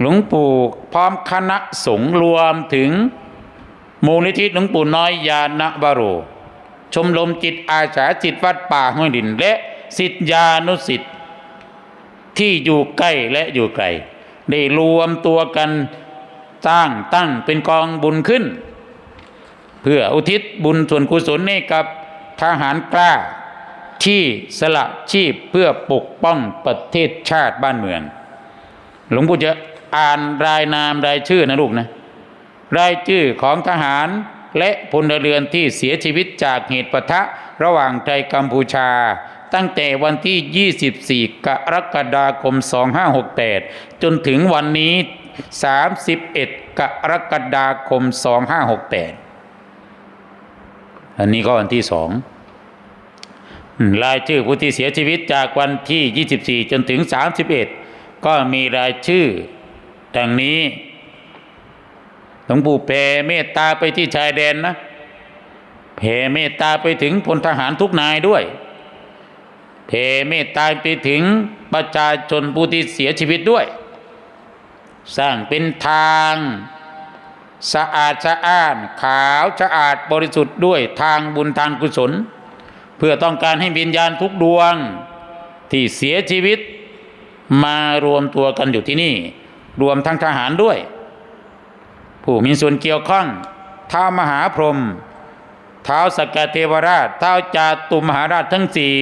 หลวงปู่พร้อมคณะสงฆ์รวมถึง มูลนิธิหลวงปู่น้อยยาณบาโร ชมรมจิตอาสาจิตวัดป่าห้วยดิน และสิทธิานุสิทธิ์ที่อยู่ใกล้และอยู่ไกลได้รวมตัวกันสร้างตั้งเป็นกองบุญขึ้น เพื่ออุทิศบุญส่วนกุศลให้กับทหารกล้าที่สละชีพเพื่อปกป้องประเทศชาติบ้านเมือง หลวงปู่จะ อ่านรายนามรายชื่อนะลูกนะรายชื่อของทหารและพลเรือนที่เสียชีวิตจากเหตุปะทะระหว่างไทยกัมพูชา ตั้งแต่วันที่ 24 กรกฎาคม 2568 จนถึงวันนี้ 31 กรกฎาคม 2568 อันนี้ก็วันที่สองรายชื่อผู้ที่เสียชีวิตจากวันที่ 24 จนถึง 31 ก็มีรายชื่อ ดังนี้หลวงปู่แผ่เมตตาไปที่ชายแดนนะแผ่เมตตาไปถึงพลทหารทุกนายด้วยแผ่เมตตาไปถึงประชาชนผู้ที่เสียชีวิตด้วย สร้างเป็นทาง สะอาดสะอ้าน ขาวสะอาดบริสุทธิ์ด้วยทางบุญทางกุศล เพื่อต้องการให้วิญญาณทุกดวง ที่เสียชีวิตมารวมตัวกันอยู่ที่นี่ รวมทั้งทหารด้วย ผู้มีส่วนเกี่ยวข้องท้ามหาพรหมท้าวสกกเทวราชท้าวจาตุมหาราชทั้งสี่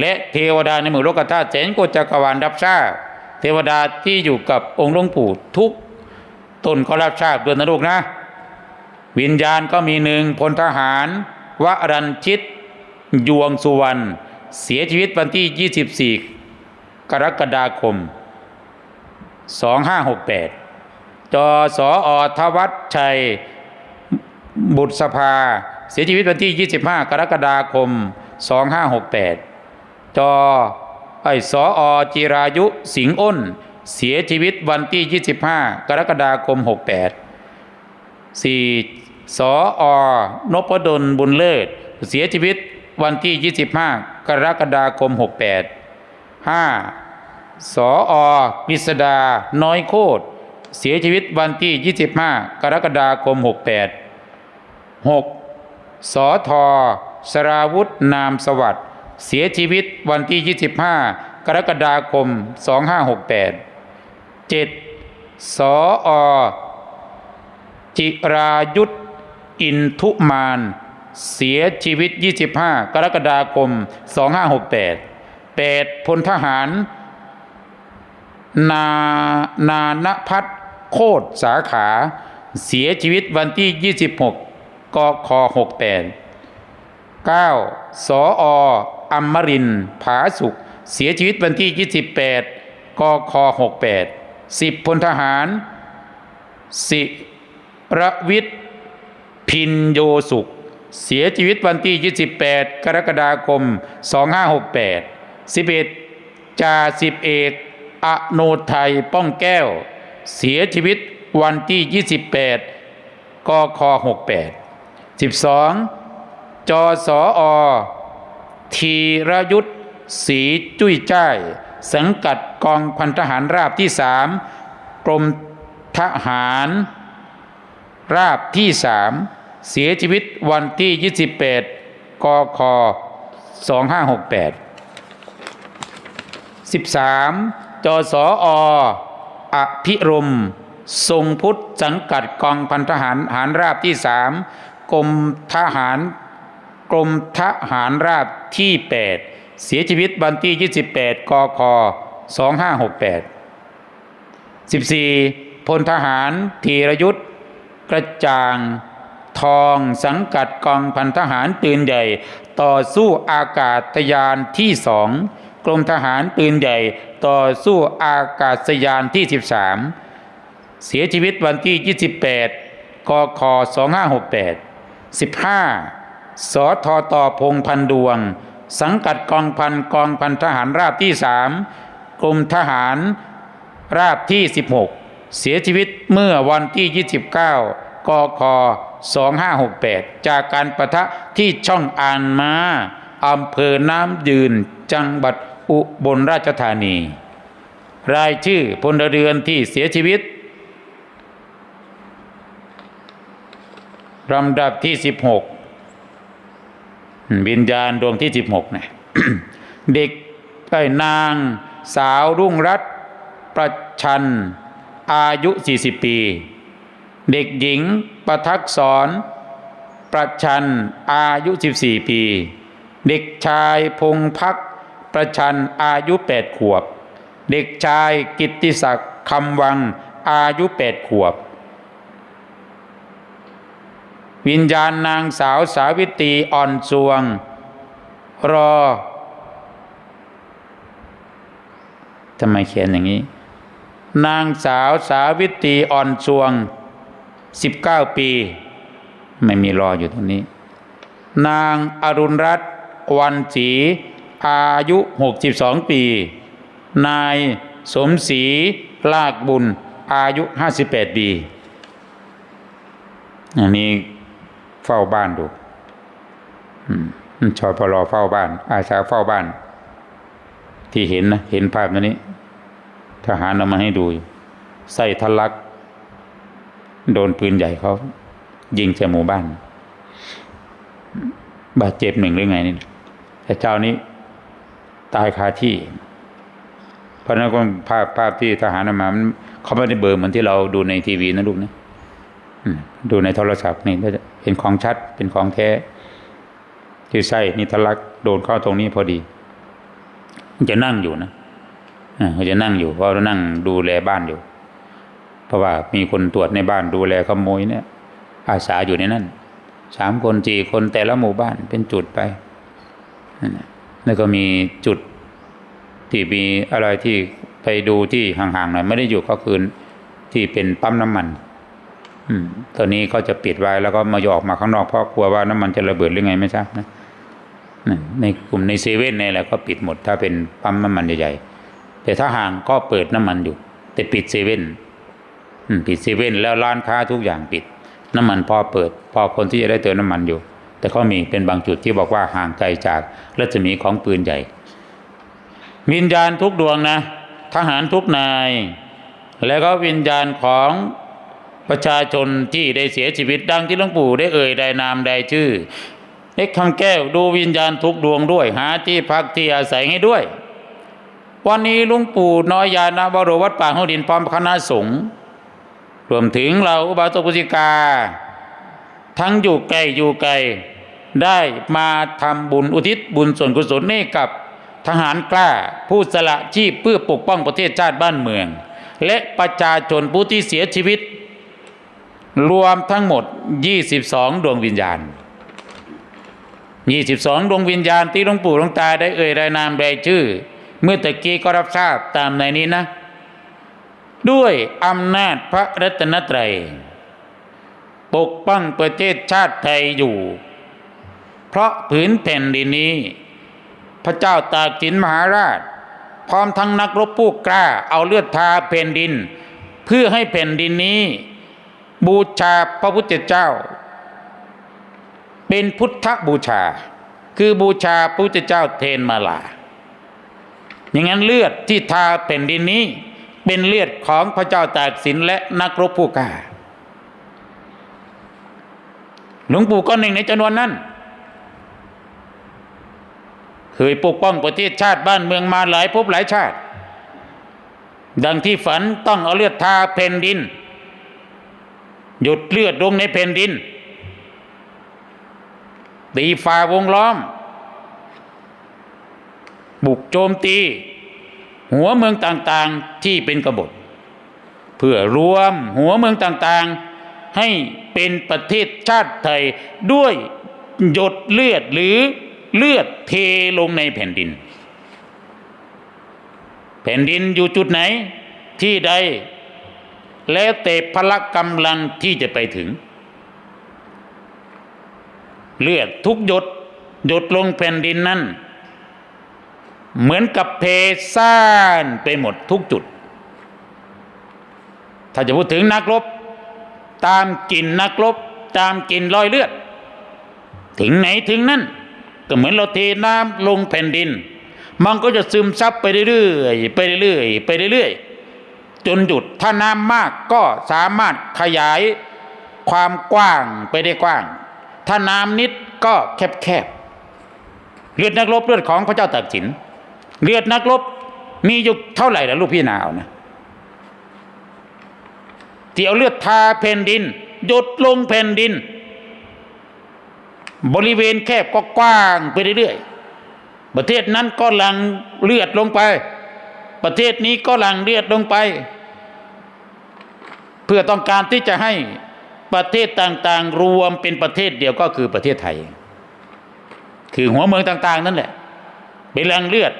และเทวดาในหมู่โลกธาตุแสนโกจักรวาลรับทราบเทวดาที่อยู่กับองค์หลวงปู่ทุกตนก็รับทราบด้วยนะลูกนะ วิญญาณก็มีหนึ่งพลทหาร วรัญชิต ยวงสุวรรณเสียชีวิตวันที่ 24 กรกฎาคม 2568จอสออทวัชชัย บุตรสภา เสียชีวิตวันที่ 25 กรกฎาคม 2568จอไอสออจิรายุสิงอ้น เสียชีวิตวันที่ 25 กรกฎาคม 68 4. สออนพดลบุญเลิศ เสียชีวิตวันที่ 25 กรกฎาคม 68 5. สออกฤษดา น้อยโคตร เสียชีวิตวันที่ 25 กรกฎาคม 68 6. สอทอสราวุธนามสวัสดิ์เสียชีวิตวันที่ 25 กรกฎาคม 2568 7. สออจิรายุทธอินทุมาน เสียชีวิต 25 กรกฎาคม 2568 8. พลทหาร นานานพัฒน์โคตรสาขา เสียชีวิตวันที่ 26กค68 9. สออัมมรินผาสุข เสียชีวิตวันที่ 28กค68 10พลทหาร สิระวิทย์พินโยสุข เสียชีวิตวันที่ 28 กรกฎาคม 2568 11จ่าสิบเอก อโนไทยป้องแก้ว เสียชีวิตวันที่ 28 กค 68 12 จสออธีรยุทธศรีจุ้ยจ้าย สังกัดกองพันทหารราบที่สามกรมทหาร ราบที่สามเสียชีวิตวันที่ 28 กค 2568 13 จสออภิรมย์ทรงพุทธสังกัดกองพันทหารหารราบที่สามกรมทหาร กรมทหารราบที่ 8 เสียชีวิตวันที่ 28กค2568 14. พลทหารธีรยุทธกระจ่างทองสังกัดกองพันทหารปืนใหญ่ ต่อสู้อากาศยานที่สองกรมทหารปืนใหญ่ ต่อสู้อากาศยานที่ 13 เสียชีวิตวันที่ 28 กค 2568 15สทตพงพันดวง สังกัดกองพันกองพันทหารราบที่สามกรมทหารราบที่ 16 เสียชีวิตเมื่อวันที่ 29 กค 2568 จากการประทะที่ช่องอ่านมาอำเภอน้ำยืนจังหวัด อุบลราชธานี รายชื่อพลเรือนที่เสียชีวิตลำดับที่สิบหกวิญญาณดวงที่สิบหกนะเด็กไอ้นางสาวรุ่งรัตประชัน อายุ 40 ปี เด็กหญิงประทักษร ประชัน อายุ 14 ปี เด็กชายพงพัก ประชันอายุ8ขวบ เด็กชายกิตติศักดิ์คำวังอายุ8ขวบ วิญญาณนางสาวสาวิตรีอ่อนสวง รอทำไมเขียนอย่างนี้ นางสาวสาวิตรีอ่อนสวง 19 ปี ไม่มีรออยู่ตรงนี้ นางอรุณรัตน์วันศรี อายุ 62 ปี นายสมศรีลากบุญ อายุ 58 ปีอันนี้เฝ้าบ้านดูอืมชอพลอเฝ้าบ้าน อาสาเฝ้าบ้าน ที่เห็นนะ เห็นภาพนี้ ทหารเอามาให้ดู ใส่ทะลัก โดนปืนใหญ่เขา ยิงใส่หมู่บ้าน บาดเจ็บหนึ่งหรือไงนี่แต่เจ้านี้ ตายคาที่ เพราะนั้นก็ภาพภาพที่ทหารมามันเขาไม่ได้เบอร์เหมือนที่เราดูในทีวีนะลูกนะดูในโทรศัพท์นี่จะเห็นของชัดเป็นของแท้ ที่ไส้นี่ทะลักโดนเข้าตรงนี้พอดีมันจะนั่งอยู่นะเขาจะนั่งอยู่เพราะเรานั่งดูแลบ้านอยู่ เพราะว่ามีคนตรวจในบ้านดูแลขโมยเนี่ย อาสาอยู่ในนั้นสามคนสี่คนแต่ละหมู่บ้านเป็นจุดไปนั่นน่ะ แล้วก็มีจุดที่มีอะไรที่ไปดูที่ห่างๆหน่อยไม่ได้อยู่ก็คือที่เป็นปั๊มน้ำมัน อืมตอนนี้เขาจะปิดไว้แล้วก็มาหยอกมาข้างนอกเพราะกลัวว่าน้ำมันจะระเบิดหรือไงไม่ทราบนะในกลุ่มในเซเว่นในอะไรก็ปิดหมดถ้าเป็นปั๊มน้ำมันใหญ่ๆแต่ถ้าห่างก็เปิดน้ำมันอยู่ แต่ปิดเซเว่นปิดเซเว่นแล้วร้านค้าทุกอย่างปิด น้ำมันพอเปิด พอคนที่จะได้เติมน้ำมันอยู่ แต่เขามีเป็นบางจุดที่บอกว่าห่างไกลจากรัศมีของปืนใหญ่วิญญาณทุกดวงนะ ทหารทุกนาย แล้วก็วิญญาณของประชาชนที่ได้เสียชีวิตดังที่หลวงปู่ได้เอ่ยได้นามได้ชื่อเอ็กคำแก้วดูวิญญาณทุกดวงด้วย หาที่พักที่อาศัยให้ด้วย วันนี้ลุงปู่น้อยยานะบรวัดป่าหัวดินพร้อมคณะสงฆ์รวมถึงเราอุบาสกอุสิกา ทั้งอยู่ไกลอยู่ไกล ได้มาทำบุญอุทิศบุญส่วนกุศลให้กับทหารกล้าผู้สละชีพเพื่อปกป้องประเทศชาติบ้านเมือง และประชาชนผู้ที่เสียชีวิต รวมทั้งหมด 22 ดวงวิญญาณ 22 ดวงวิญญาณที่หลวงปู่หลวงตาได้เอ่ยรายนามรายชื่อ เมื่อตะกี้ก็รับทราบตามในนี้นะ ด้วยอำนาจพระรัตนตรัย ปกป้องประเทศชาติไทยอยู่ เพราะผืนแผ่นดินนี้ พระเจ้าตากสินมหาราช พร้อมทั้งนักรบผู้กล้าเอาเลือดทาแผ่นดิน เพื่อให้แผ่นดินนี้ บูชาพระพุทธเจ้า เป็นพุทธบูชา คือบูชาพระพุทธเจ้าเทนมาลาอย่างนั้นเลือดที่ทาแผ่นดินนี้ เป็นเลือดของพระเจ้าตากสินและนักรบผู้กล้าหลวงปู่ก็หนึ่งในจำนวนนั้น เคยปกป้องประเทศชาติบ้านเมืองมาหลายภพหลายชาติ ดังที่ฝันต้องเอาเลือดทาแผ่นดิน หยดเลือดลงในแผ่นดิน ตีฝ่าวงล้อม บุกโจมตี หัวเมืองต่างๆที่เป็นกบฏ เพื่อรวมหัวเมืองต่างๆ ให้เป็นประเทศชาติไทยด้วยหยดเลือดหรือ เลือดเทลงในแผ่นดิน แผ่นดินอยู่จุดไหนที่ใด แล้วแต่พละกำลังที่จะไปถึง เลือดทุกหยดหยดลงแผ่นดินนั้น เหมือนกับเพซ่านไปหมดทุกจุด ถ้าจะพูดถึงนักรบ ตามกลิ่นนักรบ ตามกลิ่นรอยเลือด ถึงไหนถึงนั้น ก็เหมือนเราเทน้ำลงแผ่นดิน มันก็จะซึมซับไปเรื่อยๆไปเรื่อยๆไปเรื่อยๆจนหยุดถ้าน้ำมากก็สามารถขยายความกว้างไปได้กว้าง ถ้าน้ำนิดก็แคบๆเลือดนักรบเลือดของพระเจ้าตากสิน เลือดนักรบมีอยู่เท่าไหร่ล่ะลูกพี่นาวนะที่เอาเลือดทาแผ่นดิน หยดลงแผ่นดิน บริเวณแคบก็กว้างไปเรื่อยๆ ประเทศนั้นก็หลังเลือดลงไป ประเทศนี้ก็หลังเลือดลงไป เพื่อต้องการที่จะให้ประเทศต่างๆ รวมเป็นประเทศเดียวก็คือประเทศไทย คือหัวเมืองต่าง ๆ นั่นแหละเป็นแหล่งเลือด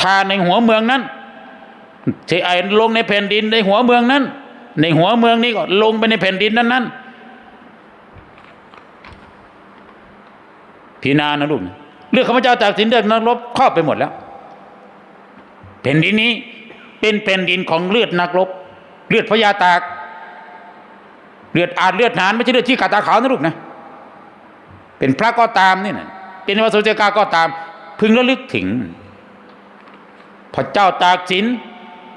ทาในหัวเมืองนั้นเทไอลงในแผ่นดินในหัวเมืองนั้น ในหัวเมืองนี้ก็ลงไปในแผ่นดินนั้นนั้ พีนานะลูกนะเลือกข้าพเจ้าจากสินเลือกนักรบครอบไปหมดแล้วแผ่นดินนี้เป็นแผ่นดินของเลือดนักรบ เลือดพญาตาก เลือดอาจเลือดนานไม่ใช่เลือดที่ขาตาขาวนะลูกนะ เป็นพระก็ตามนี่นะเป็นวสุจกาก็ตาม พึงระลึกถึง พระเจ้าตากสิน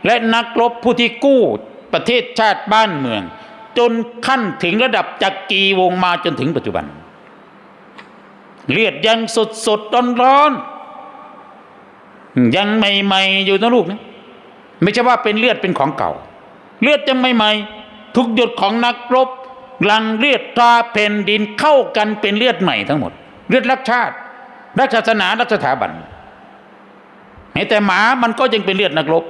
และนักรบผู้ที่กู้ประเทศชาติบ้านเมือง จนขั้นถึงระดับจักรีวงมาจนถึงปัจจุบัน เลือดยังสดสดร้อนร้อนยังใหม่ๆอยู่นะลูกนะไม่ใช่ว่าเป็นเลือดเป็นของเก่า เลือดยังใหม่ๆทุกหยดของนักรบหลังเลือดตราแผ่นดินเข้ากันเป็นเลือดใหม่ทั้งหมด เลือดรักชาติ รักศาสนารักสถาบันแต่หมามันก็ยังเป็นเลือดนักรบ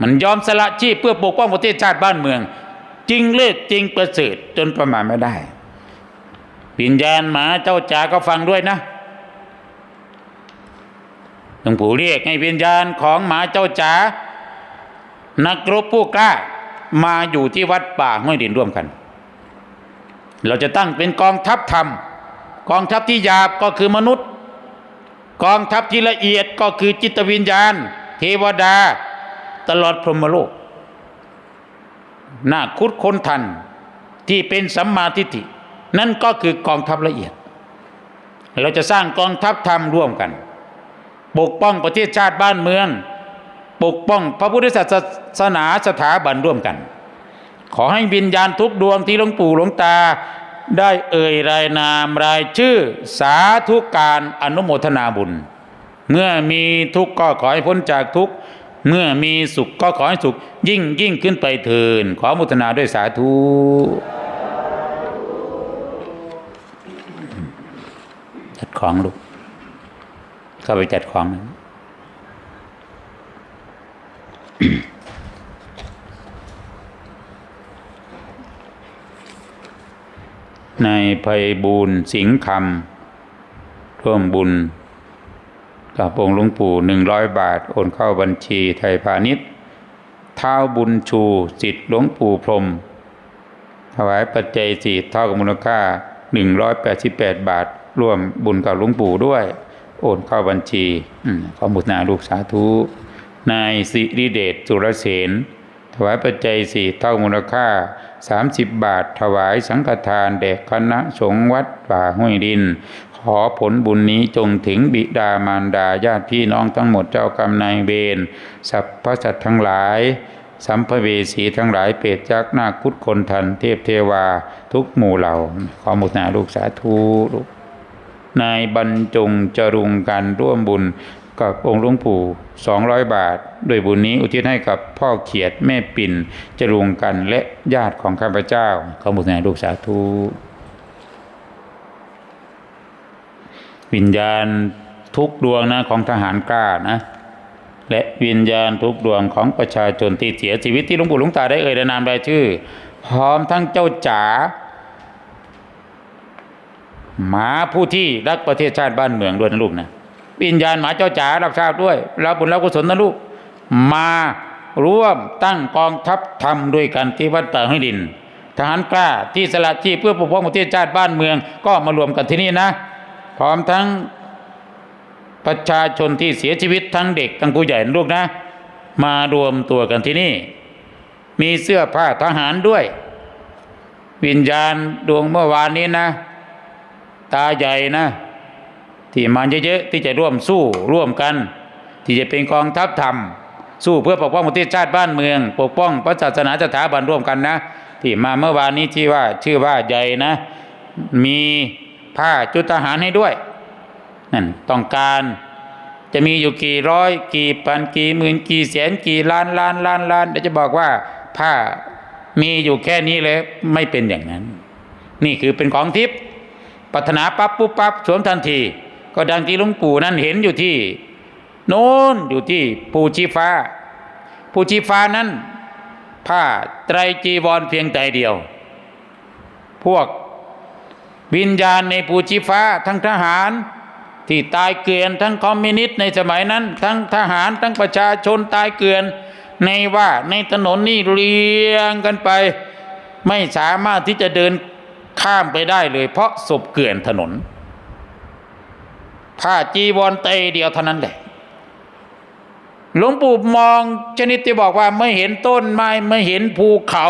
มันยอมสละชีพเพื่อปกป้องประเทศชาติบ้านเมือง จริงเลิศจริงประเสริฐจนประมาณไม่ได้ วิญญาณหมาเจ้าจ๋าก็ฟังด้วยนะหลวงปู่เรียกให้วิญญาณของหมาเจ้าจ๋านักรบผู้กล้ามาอยู่ที่วัดป่าห้วยดินร่วมกัน เราจะตั้งเป็นกองทัพธรรม กองทัพที่หยาบก็คือมนุษย์ กองทัพที่ละเอียดก็คือจิตวิญญาณ เทวดา ตลอดพรหมโลกน่าคุดค้นทันที่เป็นสัมมาทิฏฐิ นั่นก็คือกองทัพละเอียด เราจะสร้างกองทัพธรรมร่วมกัน ปกป้องประเทศชาติบ้านเมือง ปกป้องพระพุทธศาสนาสถาบันร่วมกัน ขอให้วิญญาณทุกดวงที่หลวงปู่หลวงตา ได้เอ่ยรายนามรายชื่อสาธุการอนุโมทนาบุญ เมื่อมีทุกข์ก็ขอให้พ้นจากทุกข์เมื่อมีสุขก็ขอให้สุขยิ่งยิ่งขึ้นไปเถินขออนุโมทนาด้วยสาธุ จัดของลูกเข้าไปจัดของนะนายภัยบูลย์สิงห์คำร่วมบุญ กับองค์หลวงปู่หนึ่งร้อยบาท โอนเข้าบัญชีไทยพาณิชย์เท้าบุญชูสิทธิ์หลวงปู่พรมถวายปัจจัยสี่เท่ากับมูลค่าหนึ่งร้อยแปดสิบแปดบาท ร่วมบุญกับหลวงปู่ด้วย โอนเข้าบัญชีอขอบุตรนาลูกสาธุนายสิริเดชสุรเสนถวายปัจจัยสี่เท่ามูลค่า 30 บาท ถวายสังฆทานแด่คณะสงฆ์วัดป่าห้วยดิน ขอผลบุญนี้จงถึงบิดามารดาญาติพี่น้องทั้งหมดเจ้ากรรมนายเวรสรรพสัตทั้งหลาย สัมภเวสีทั้งหลายเปรตยักนาคพุทธคนทันเทพเทวา ทุกหมู่เหล่า ขอมุตนาลูกสาธุลูก นายบรรจงจรุงการร่วมบุญกับองค์หลวงปู่200 บาท โดยบุญนี้อุทิศให้กับพ่อเขียดแม่ปิ่นจรุงกันและญาติของข้าพเจ้าขอมุตนาลูกสาธุวิญญาณทุกดวงนะของทหารกล้านะ และวิญญาณทุกดวงของประชาชนที่เสียชีวิตที่หลวงปู่หลวงตาได้เอ่ยนามรายชื่อ พร้อมทั้งเจ้าจ๋า หมาผู้ที่รักประเทศชาติบ้านเมืองด้วยนะลูกนะวิญญาณหมาเจ้าจ๋ารับทราบด้วยรับบุญรับกุศลนะลูกมาร่วมตั้งกองทัพธรรมด้วยกันที่วัดป่าห้วยดิน ทหารกล้าที่สละชีพเพื่อปกป้องประเทศชาติบ้านเมือง ก็มารวมกันที่นี่นะ พร้อมทั้งประชาชนที่เสียชีวิตทั้งเด็กทั้งผู้ใหญ่ลูกนะ มารวมตัวกันที่นี่ มีเสื้อผ้าทหารด้วย วิญญาณดวงเมื่อวานนี้นะ ตาใหญ่นะที่มาเยอะๆที่จะร่วมสู้ร่วมกัน ที่จะเป็นกองทัพธรรม สู้เพื่อปกป้องประเทศชาติบ้านเมือง ปกป้องพระศาสนาสถาบันร่วมกันนะ ที่มาเมื่อวานนี้ที่ว่าชื่อว่าใหญ่นะ มีผ้าจุดทหารให้ด้วยนั่นต้องการจะมีอยู่กี่ร้อยกี่พันกี่หมื่นกี่แสนกี่ล้านล้านล้านล้านเดี๋ยวจะบอกว่าผ้ามีอยู่แค่นี้เลยไม่เป็นอย่างนั้น นี่คือเป็นของทิพย์ ปรารถนาปั๊บปุ๊บปั๊บสวมทันที ก็ดังที่หลุงปู่นั้นเห็นอยู่ที่ โน้นอยู่ที่ภูชีฟ้าภูชีฟ้านั้น ผ้าไตรจีวรเพียงใจเดียว พวกวิญญาณในภูชีฟ้าทั้งทหารที่ตายเกลื่อนทั้งคอมมิวนิสต์ในสมัยนั้น ทั้งทหารทั้งประชาชนตายเกลื่อนในว่าในถนนนี่เรียงกันไป ไม่สามารถที่จะเดิน ข้ามไปได้เลย เพราะศพเกลื่อนถนนผ้าจีวรเตยเดียวเท่านั้นแหละหลวงปู่มองชนิดที่บอกว่าไม่เห็นต้นไม้ไม่เห็นภูเขา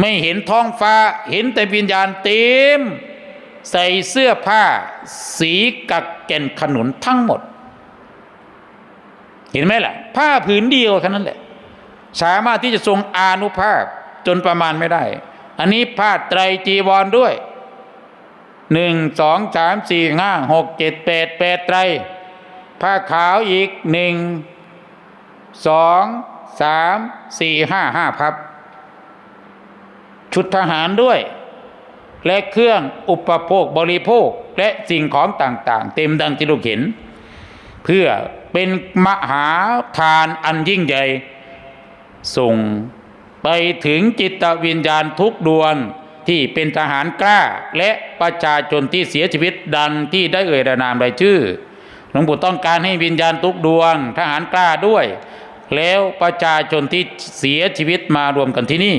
ไม่เห็นท้องฟ้า เห็นแต่วิญญาณเต็มใส่เสื้อผ้า สีกักแก่นขนุนทั้งหมด เห็นไหมล่ะ ผ้าผืนเดียวเท่านั้นแหละ สามารถที่จะทรงอานุภาพจนประมาณไม่ได้ อันนี้ผ้าไตรจีวรด้วยหนึ่งสองสามสี่ห้าหกเจ็ดแปดแปดไตร ผ้าขาวอีกหนึ่งสองสามสี่ห้าห้าพับ ชุดทหารด้วย และเครื่องอุปโภคบริโภคและสิ่งของต่างๆ เต็มดังที่เราเห็น เพื่อเป็นมหาทานอันยิ่งใหญ่ส่ง ไปถึงจิตวิญญาณทุกดวงที่เป็นทหารกล้า และประชาชนที่เสียชีวิตดังที่ได้เอ่ยนามรายชื่อหลวงปู่ต้องการให้วิญญาณทุกดวง ทหารกล้าด้วย แล้วประชาชนที่เสียชีวิตมารวมกันที่นี่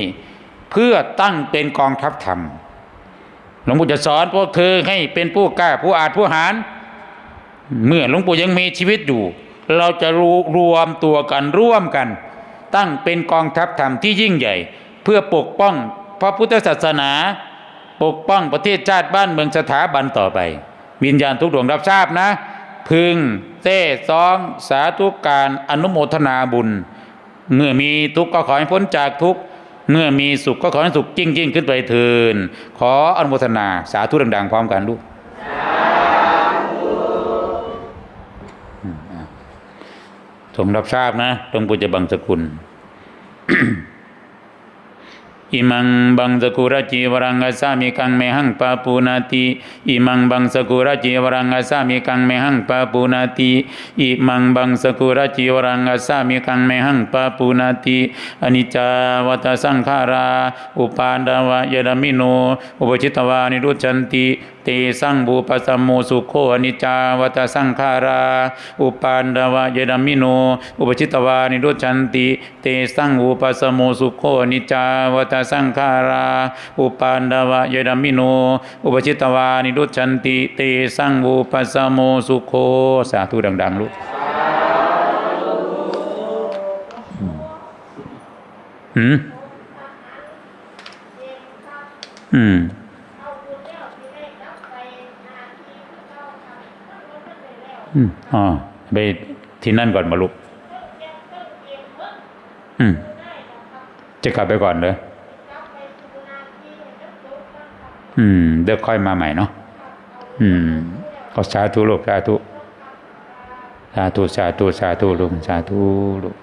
เพื่อตั้งเป็นกองทัพธรรมหลวงปู่จะสอนพวกเธอให้เป็นผู้กล้าผู้อาจผู้หาร เมื่อหลวงปู่ยังมีชีวิตอยู่ เราจะรวรวมตัวกันร่วมกัน ตั้งเป็นกองทัพธรรมที่ยิ่งใหญ่ เพื่อปกป้องพระพุทธศาสนา ปกป้องประเทศชาติบ้านเมืองสถาบันต่อไป วิญญาณทุกดวงรับทราบนะ พึงเต้ซองสาธุการอนุโมทนาบุญ เมื่อมีทุกข์ก็ขอให้พ้นจากทุกข์เมื่อมีสุขก็ขอให้สุขยิ่งยิ่งขึ้นไปเถินขออนุโมทนาสาธุดังๆพร้อมกันลูก สมรับทราบนะตรงปุจจบังสกุลอิมังบังสกุระจีวรังกสามิกังเมหังปาปูนาติอิมังบังสกุระจีวรังกสามิกังเมหังปาปูนาติอิมังบังสกุระจีวรังกสามิกังเมหังปาปูนาติอนิจจาวัตสังขารา อุปาดาวะยดามิโน อุปชิตวานิรุจันติ ตสังบูปสัมโมสุโคอนิจจาวัตสังขารา อุปาดาวะเยดามิโน อุปชิตวานิรุจจันติ เตสังบูปสัมโมสุโคอนิจจาวัตสังขารา อุปาดาวะเยดามิโน อุปชิตวานิรุจจันติ เตสังบูปสัมโมสุโคสาธุดังๆลูกอืมอืม อ๋อไปที่นั่นก่อนมาลุกอืมจะกลับไปก่อนเลยอืม เดี๋ยวค่อยมาใหม่เนาะอืม ก็สาธุลูกสาธุสาธุสาธุสาธุลูกสาธุลูก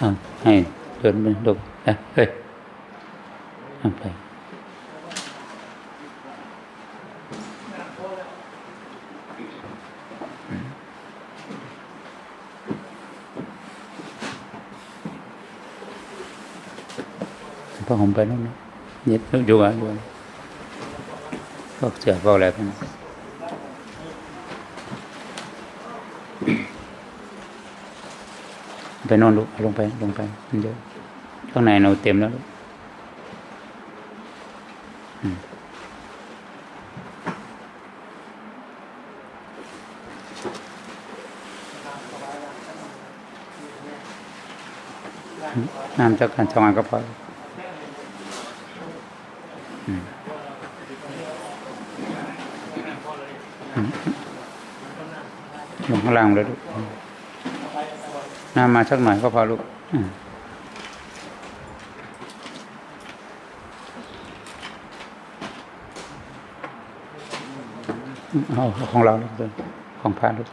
อะให้เดินไผ้าไปพอผมไปนู่นเย็ดดูอะดูอะพวกเสือพวกอะไรพวกนั้นไปนอนลูกลงไปลงไปมันเยอะข้างในเราเต็มแล้วลูกน้ำจากการสองอันก็พอ ลงข้างล่างเลยลูกน้ำมาสักหน่อยก็พอลูกอืมเอาของเราลูกเดินของพระลูก